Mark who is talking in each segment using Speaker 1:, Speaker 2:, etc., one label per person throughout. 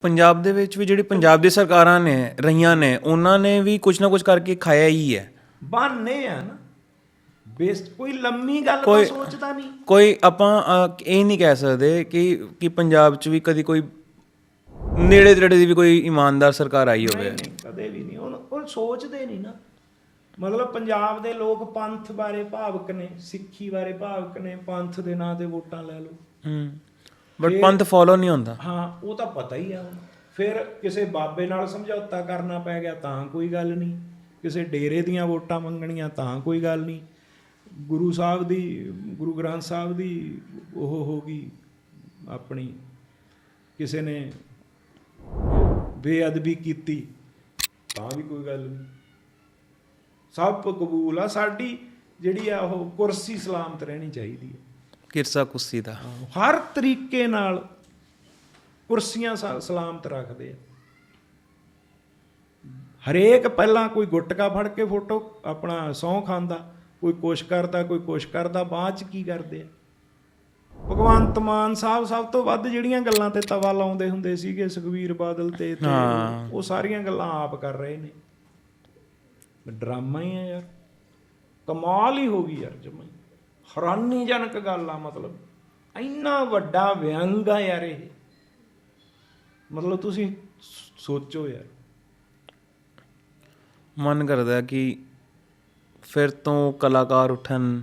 Speaker 1: ਪੰਜਾਬ ਦੇ ਵਿੱਚ ਵੀ ਜਿਹੜੀ ਪੰਜਾਬ ਦੀ ਸਰਕਾਰਾਂ ਨੇ ਰਹੀਆਂ ਨੇ ਉਹਨਾਂ ਨੇ ਵੀ ਕੁਝ ਨਾ ਕੁਝ ਕਰਕੇ ਖਾਇਆ ਹੀ ਹੈ।
Speaker 2: ਬਾਨੇ ਆ ਨਾ। ਬੇਸ ਕੋਈ ਲੰਮੀ ਗੱਲ ਤਾਂ
Speaker 1: ਕੋਈ-
Speaker 2: ਸੋਚਦਾ ਨਹੀਂ।
Speaker 1: ਕੋਈ ਆਪਾਂ ਅਹ, ਇਹ ਨਹੀਂ ਕਹਿ ਸਕਦੇ ਕਿ ਕਿ ਪੰਜਾਬ 'ਚ ਵੀ ਕਦੀ ਕੋਈ ਨੇੜੇ ਤੇੜੇ ਦੀ ਵੀ ਕੋਈ ਇਮਾਨਦਾਰ ਸਰਕਾਰ ਆਈ ਹੋਵੇ।
Speaker 2: ਨਹੀਂ ਕਦੇ ਵੀ ਨਹੀਂ। ਉਹ ਉਹ ਸੋਚਦੇ ਨਹੀਂ ਨਾ। ਮਤਲਬ ਪੰਜਾਬ ਦੇ ਲੋਕ ਪੰਥ ਬਾਰੇ ਭਾਵਕ ਨੇ ਸਿੱਖੀ ਬਾਰੇ ਭਾਵਕ ਨੇ ਪੰਥ ਦੇ ਨਾਂ ਤੇ ਵੋਟਾਂ ਲੈ ਲਓ।
Speaker 1: ਹੂੰ। ਬਟ ਪੰਥ ਫੋਲੋ ਨਹੀਂ ਹੁੰਦਾ।
Speaker 2: ਹਾਂ ਉਹ ਤਾਂ ਪਤਾ ਹੀ ਆ। ਫਿਰ ਕਿਸੇ ਬਾਬੇ ਨਾਲ ਸਮਝੌਤਾ ਕਰਨਾ ਪੈ ਗਿਆ ਤਾਂ ਕੋਈ ਗੱਲ ਨਹੀਂ। ਕਿਸੇ ਡੇਰੇ ਦੀਆਂ ਵੋਟਾਂ ਮੰਗਣੀਆਂ ਤਾਂ ਕੋਈ ਗੱਲ ਨਹੀਂ। ਗੁਰੂ ਸਾਹਿਬ ਦੀ ਗੁਰੂ ਗ੍ਰੰਥ ਸਾਹਿਬ ਦੀ ਉਹ ਹੋ ਗਈ ਆਪਣੀ ਕਿਸੇ ਨੇ ਬੇਅਦਬੀ ਕੀਤੀ ਤਾਂ ਵੀ ਕੋਈ ਗੱਲ ਨਹੀਂ। ਸਭ ਕਬੂਲ ਆ ਸਾਡੀ ਜਿਹੜੀ ਆ ਉਹ ਕੁਰਸੀ ਸਲਾਮਤ ਰਹਿਣੀ ਚਾਹੀਦੀ ਹੈ
Speaker 1: ਕਿਰਸਾ ਕੁੱਸੀ ਦਾ।
Speaker 2: ਹਰ ਤਰੀਕੇ ਨਾਲ ਕੁਰਸੀਆਂ ਸ- ਸਲਾਮਤ ਰੱਖਦੇ ਆ। ਹਰੇਕ ਪਹਿਲਾਂ ਕੋਈ ਗੁਟਕਾ ਫੜ ਕੇ ਫੋਟੋ ਆਪਣਾ ਸਹੁੰ ਖਾਂਦਾ ਕੋਈ ਕੁਛ ਕਰਦਾ ਕੋਈ ਕੁਛ ਕਰਦਾ ਬਾਅਦ ਚ ਕੀ ਕਰਦੇ ਆ? ਭਗਵੰਤ ਮਾਨ ਸਾਹਿਬ ਸਭ ਤੋਂ ਵੱਧ ਜਿਹੜੀਆਂ ਗੱਲਾਂ ਤੇ ਤਵਾ ਲਾਉਂਦੇ ਹੁੰਦੇ ਸੀਗੇ ਸੁਖਵੀਰ ਬਾਦਲ ਤੇ। ਉਹ ਸਾਰੀਆਂ ਗੱਲਾਂ ਆਪ ਕਰ ਰਹੇ ਨੇ। ਡਰਾਮਾ ਹੀ ਆ ਯਾਰ। ਕਮਾਲ ਹੀ ਹੋ ਗਈ ਯਾਰ ਜਮਾਈ। ਹੈਰਾਨੀਜਨਕ ਗੱਲ ਆ ਮਤਲਬ। ਇੰਨਾ ਵੱਡਾ ਵਿਅੰਗ ਆ ਯਾਰ ਇਹ। ਮਤਲਬ ਤੁਸੀਂ ਸੋਚੋ ਯਾਰ।
Speaker 1: ਮਨ ਕਰਦਾ ਕਿ ਫਿਰ ਤੋਂ ਕਲਾਕਾਰ ਉੱਠਣ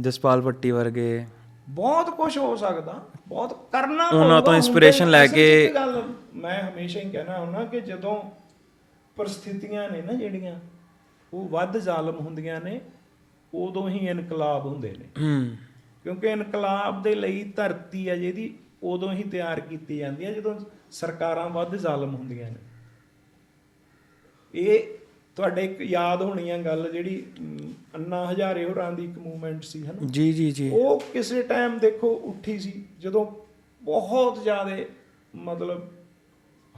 Speaker 1: ਜਸਪਾਲ ਭੱਟੀ ਵਰਗੇ।
Speaker 2: ਬਹੁਤ ਕੁਝ ਹੋ ਸਕਦਾ ਬਹੁਤ ਕਰਨਾ
Speaker 1: ਉਹਨਾਂ ਤੋਂ
Speaker 2: ਹੁੰਦੇ-
Speaker 1: ਲੈ ਕੇ-
Speaker 2: ਮੈਂ ਹਮੇਸ਼ਾ ਹੀ ਕਹਿਣਾ ਹੁੰਦਾ ਕਿ ਜਦੋਂ ਪਰਿਸਥਿਤੀਆਂ ਨੇ ਨਾ ਜਿਹੜੀਆਂ ਉਹ ਵੱਧ ਜ਼ਾਲਮ ਹੁੰਦੀਆਂ ਨੇ। ਉਦੋਂ ਹੀ ਇਨਕਲਾਬ ਹੁੰਦੇ ਨੇ।
Speaker 1: ਹੂੰ।
Speaker 2: ਕਿਉਂਕਿ ਇਨਕਲਾਬ ਦੇ ਲਈ ਧਰਤੀ ਹੈ ਜਿਹਦੀ ਉਦੋਂ ਹੀ ਤਿਆਰ ਕੀਤੀ ਜਾਂਦੀ ਹੈ ਜਦੋਂ ਸਰਕਾਰਾਂ ਵੱਧ ਜ਼ਾਲਮ ਹੁੰਦੀਆਂ ਨੇ। ਇਹ ਤੁਹਾਡੇ ਇੱਕ ਯਾਦ ਹੋਣੀ ਆ ਗੱਲ ਜਿਹੜੀ ਅੰਨਾ ਹਜ਼ਾਰੇ ਹੋਰਾਂ ਦੀ ਇੱਕ ਮੂਵਮੈਂਟ ਸੀ ਹਨਾ?
Speaker 1: ਜੀ ਜੀ ਜੀ।
Speaker 2: ਉਹ ਕਿਸੇ ਟਾਈਮ ਦੇਖੋ ਉੱਠੀ ਸੀ ਜਦੋਂ ਬਹੁਤ ਜ਼ਿਆਦਾ ਮਤਲਬ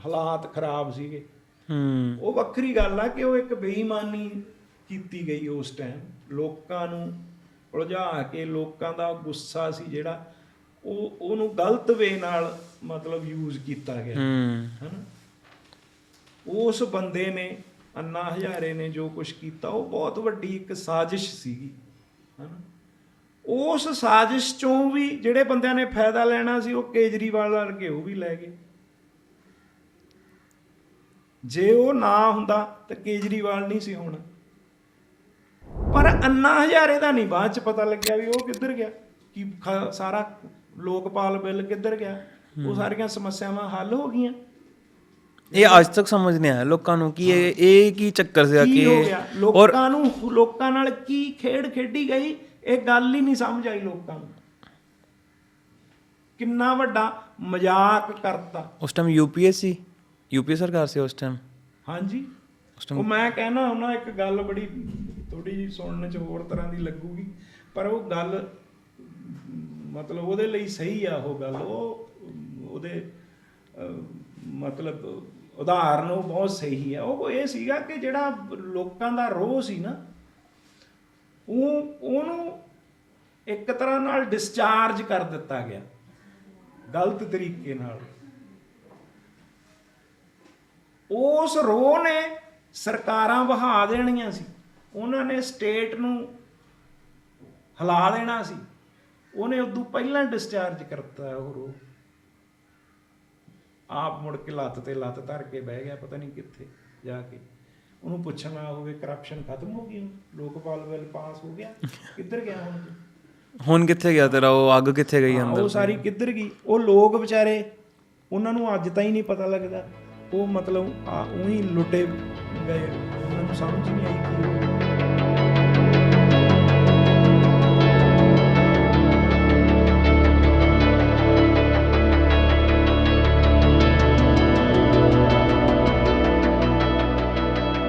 Speaker 2: ਹਾਲਾਤ ਖਰਾਬ ਸੀਗੇ।
Speaker 1: ਹੂੰ।
Speaker 2: ਉਹ ਵੱਖਰੀ ਗੱਲ ਆ ਕਿ ਉਹ ਇੱਕ ਬੇਈਮਾਨੀ ਕੀਤੀ ਗਈ ਉਸ ਟਾਈਮ ਲੋਕਾਂ ਨੂੰ ਉਲਝਾ ਕੇ ਲੋਕਾਂ ਦਾ ਗੁੱਸਾ ਸੀ ਜਿਹੜਾ ਉਹ ਉਹਨੂੰ ਗਲਤ ਵੇ ਨਾਲ ਮਤਲਬ ਯੂਜ਼ ਕੀਤਾ ਗਿਆ।
Speaker 1: ਹੂੰ।
Speaker 2: ਹਨਾ? ਉਸ ਬੰਦੇ ਨੇ ਅੰਨਾ ਹਜ਼ਾਰੇ ਨੇ ਜੋ ਕੁਝ ਕੀਤਾ ਉਹ ਬਹੁਤ ਵੱਡੀ ਇੱਕ ਸਾਜ਼ਿਸ਼ ਸੀਗੀ। ਹਨਾ? ਉਸ ਸਾਜ਼ਿਸ਼ ਚੋਂ ਵੀ ਜਿਹੜੇ ਬੰਦਿਆਂ ਨੇ ਫਾਇਦਾ ਲੈਣਾ ਸੀ ਉਹ ਕੇਜਰੀਵਾਲ ਵਰਗੇ ਉਹ ਵੀ ਲੈ ਗਏ। ਜੇ ਉਹ ਨਾ ਹੁੰਦਾ ਤਾਂ ਕੇਜਰੀਵਾਲ ਨਹੀਂ ਸੀ ਹੋਣਾ। ਅੰਨਾ ਹਜ਼ਾਰੇ ਦਾ ਨਹੀਂ ਬਾਅਦ ਚ ਪਤਾ ਲੱਗਿਆ ਵੀ ਉਹ ਕਿੱਧਰ ਗਿਆ ਕਿ ਸਾਰਾ ਲੋਕਪਾਲ ਬਿੱਲ ਕਿੱਧਰ ਗਿਆ ਉਹ ਸਾਰੀਆਂ ਸਮੱਸਿਆਵਾਂ ਹੱਲ ਹੋ ਗਈਆਂ।
Speaker 1: ਇਹ ਅੱਜ ਤੱਕ ਸਮਝ ਨਹੀਂ ਆਇਆ ਲੋਕਾਂ ਨੂੰ ਕਿ ਇਹ ਇਹ ਕੀ ਚੱਕਰ ਸੀਗਾ
Speaker 2: ਕੀ ਲੋਕਾਂ ਨੂੰ ਲੋਕਾਂ ਨਾਲ ਕੀ ਖੇਡ ਖੇਡੀ ਗਈ ਇਹ ਗੱਲ ਹੀ ਨਹੀਂ ਸਮਝ ਆਈ ਲੋਕਾਂ ਨੂੰ। ਕਿੰਨਾ ਵੱਡਾ ਮਜ਼ਾਕ ਕਰਤਾ।
Speaker 1: ਉਸ ਟਾਈਮ ਯੂਪੀਏ ਸੀ ਯੂਪੀ ਸਰਕਾਰ ਸੀ ਉਸ ਟਾਈਮ
Speaker 2: ਹਾਂਜੀ। ਉਹ ਮੈਂ ਕਹਿਣਾ ਉਹਨਾਂ ਇੱਕ ਗੱਲ ਬੜੀ ਥੋੜੀ ਜਿਹੀ ਸੁਣਨ ਚ ਹੋਰ ਤਰ੍ਹਾਂ ਦੀ ਲੱਗੂਗੀ। ਪਰ ਉਹ ਗੱਲ, ਮਤਲਬ ਉਹਦੇ ਲਈ ਸਹੀ ਆ ਉਹ ਗੱਲ। ਉਹ, ਉਹਦੇ ਮਤਲਬ ਉਦਾਹਰਨ ਉਹ ਬਹੁਤ ਸਹੀ ਆ। ਉਹ ਇਹ ਸੀਗਾ ਕਿ ਜਿਹੜਾ ਲੋਕਾਂ ਦਾ ਰੋਹ ਸੀ ਨਾ, ਉਹ, ਉਹਨੂੰ ਇੱਕ ਤਰ੍ਹਾਂ ਨਾਲ ਡਿਸਚਾਰਜ ਕਰ ਦਿੱਤਾ ਗਿਆ, ਗਲਤ ਤਰੀਕੇ ਨਾਲ। ਉਸ ਰੋਹ ਨੇ ਸਰਕਾਰਾਂ ਵਹਾ ਦੇਣੀਆਂ ਸੀ। ਉਹਨਾਂ ਨੇ ਸਟੇਟ ਨੂੰ ਹਿਲਾ ਦੇਣਾ ਸੀ। ਉਹਨੇ ਉਦੋਂ ਪਹਿਲਾਂ ਡਿਸਚਾਰਜ ਕਰਤਾ ਉਹ ਰੋਹ। ਆਪ ਮੁੜ ਕੇ ਲੱਤ ਤੇ ਲੱਤ ਧਰ ਕੇ ਬਹਿ ਗਿਆ ਪਤਾ ਨਹੀਂ ਕਿੱਥੇ ਜਾ ਕੇ। ਉਹਨੂੰ ਪੁੱਛਣਾ ਹੋਵੇ ਕਰਪਸ਼ਨ ਖਤਮ ਹੋ ਗਈ? ਲੋਕਪਾਲ ਬਿੱਲ ਪਾਸ ਹੋ ਗਿਆ? ਕਿੱਧਰ ਗਿਆ ਹੁਣ?
Speaker 1: ਹੁਣ ਕਿੱਥੇ ਗਿਆ ਤੇਰਾ? ਉਹ ਅੱਗ ਕਿੱਥੇ ਗਈ ਅੰਦਰ?
Speaker 2: ਉਹ ਸਾਰੀ ਕਿੱਧਰ ਗਈ? ਉਹ ਲੋਕ ਵਿਚਾਰੇ ਉਹਨਾਂ ਨੂੰ ਅੱਜ ਤਾਂ ਹੀ ਨਹੀਂ ਪਤਾ ਲੱਗਦਾ। ਉਹ ਮਤਲਬ ਆ ਉਹੀ ਲੁੱਟੇ ਗਏ। ਉਹਨਾਂ ਨੂੰ ਸਮਝ ਨਹੀਂ ਆਈ ਕੀ